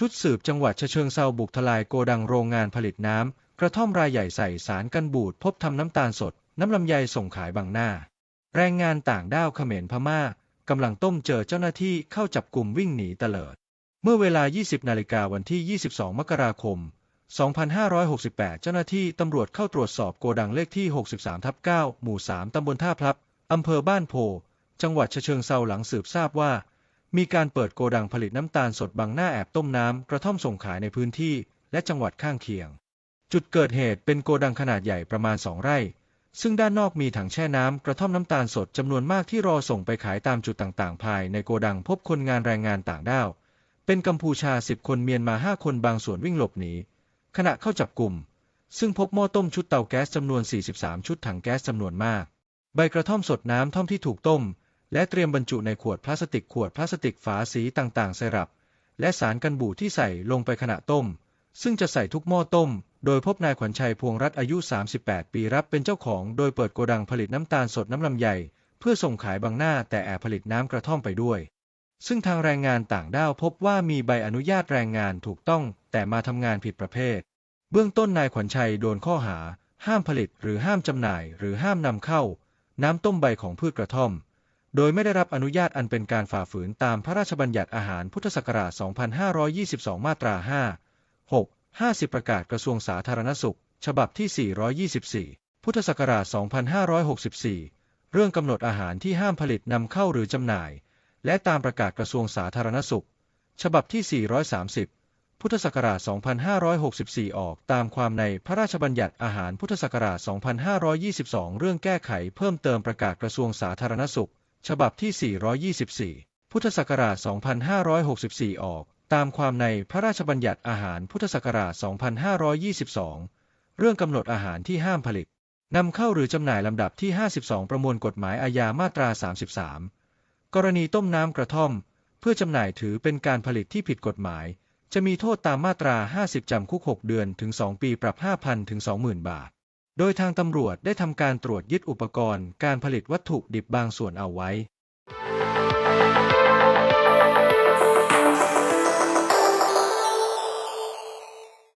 ชุดสืบจังหวัดฉะเชิงเซาบุกทลายโกดังโรงงานผลิตน้ำ กระท่อมรายใหญ่ใส่สารกันบูดพบทำน้ำตาลสด น้ำลำไยส่งขายบางหน้า แรงงานต่างด้าวเขมรพม่ากำลังต้มเจอเจ้าหน้าที่เข้าจับกลุ่มวิ่งหนีเตลิด เมื่อเวลา 20 นาฬิกาวันที่ 22 มกราคม 2568 เจ้าหน้าที่ตำรวจเข้าตรวจสอบโกดังเลขที่ 63ทับ9หมู่ 3 ตำบลท่าพลับ อำเภอบ้านโพ จังหวัดฉะเชิงเซาหลังสืบทราบว่า มีการเปิดโกดังผลิตน้ำตาลสดบางหน้าแอบต้มน้ำกระท่อมส่งขายในพื้นที่และจังหวัดข้างเคียง จุดเกิดเหตุเป็นโกดังขนาดใหญ่ประมาณ2ไร่ ซึ่งด้านนอกมีถังแช่น้ำกระท่อมน้ำตาลสดจำนวนมากที่รอส่งไปขายตามจุดต่างๆ ภายในโกดังพบคนงานแรงงานต่างด้าว เป็นกัมพูชา 10 คนเมียนมา 5 คนบางส่วนวิ่งหลบหนีขณะเข้าจับกลุ่ม ซึ่งพบหม้อต้มชุดเตาแก๊สจำนวน 43 ชุดถังแก๊สจำนวนมาก ใบกระท่อมสดน้ำท่อมที่ถูกต้ม และเตรียมบรรจุในขวดพลาสติกขวดพลาสติกฝาสีต่างๆ ไซรัป และสารกันบูดที่ใส่ลงไปขณะต้ม ซึ่งจะใส่ทุกหม้อต้ม โดยพบนายขวัญชัยพวงรัตน์อายุ 38 ปีรับเป็นเจ้าของ โดยเปิดโกดังผลิตน้ำตาลสดน้ำลำไยเพื่อส่งขายบางหน้าแต่แอบผลิตน้ำกระท่อมไปด้วย ซึ่งทางแรงงานต่างด้าวพบว่ามีใบอนุญาตแรงงานถูกต้อง แต่มาทำงานผิดประเภท เบื้องต้นนายขวัญชัยโดนข้อหา ห้ามผลิตหรือห้ามจำหน่าย หรือห้ามนำเข้า น้ำต้มใบของพืชกระท่อม โดยไม่ได้รับอนุญาตอันเป็นการฝ่าฝืนตามพระราชบัญญัติอาหารพุทธศักราช 2522 มาตรา 5 6 50 ประกาศกระทรวงสาธารณสุข ฉบับที่ 424 พุทธศักราช 2564 เรื่องกำหนดอาหารที่ห้ามผลิตนำเข้าหรือจำหน่าย และตามประกาศกระทรวงสาธารณสุข ฉบับที่ 430พุทธศักราช 2564 ออกตามความในพระราชบัญญัติอาหารพุทธศักราช 2522 เรื่องแก้ไขเพิ่มเติมประกาศกระทรวงสาธารณสุข ฉบับที่ 424 พุทธศักราช 2564 ออก ตามความในพระราชบัญญัติอาหารพุทธศักราช 2522 เรื่องกำหนดอาหารที่ห้ามผลิตนำเข้าหรือจำหน่ายลำดับที่ 52 ประมวลกฎหมายอาญามาตรา 33 กรณีต้มน้ำกระท่อม เพื่อจำหน่ายถือเป็นการผลิตที่ผิดกฎหมาย จะมีโทษตามมาตรา 50 จำคุก 6 เดือนถึง 2 ปีปรับ 5,000 ถึง 20,000 บาท โดยทางตำรวจได้ทำการตรวจยึดอุปกรณ์การผลิตวัตถุดิบบางส่วนเอาไว้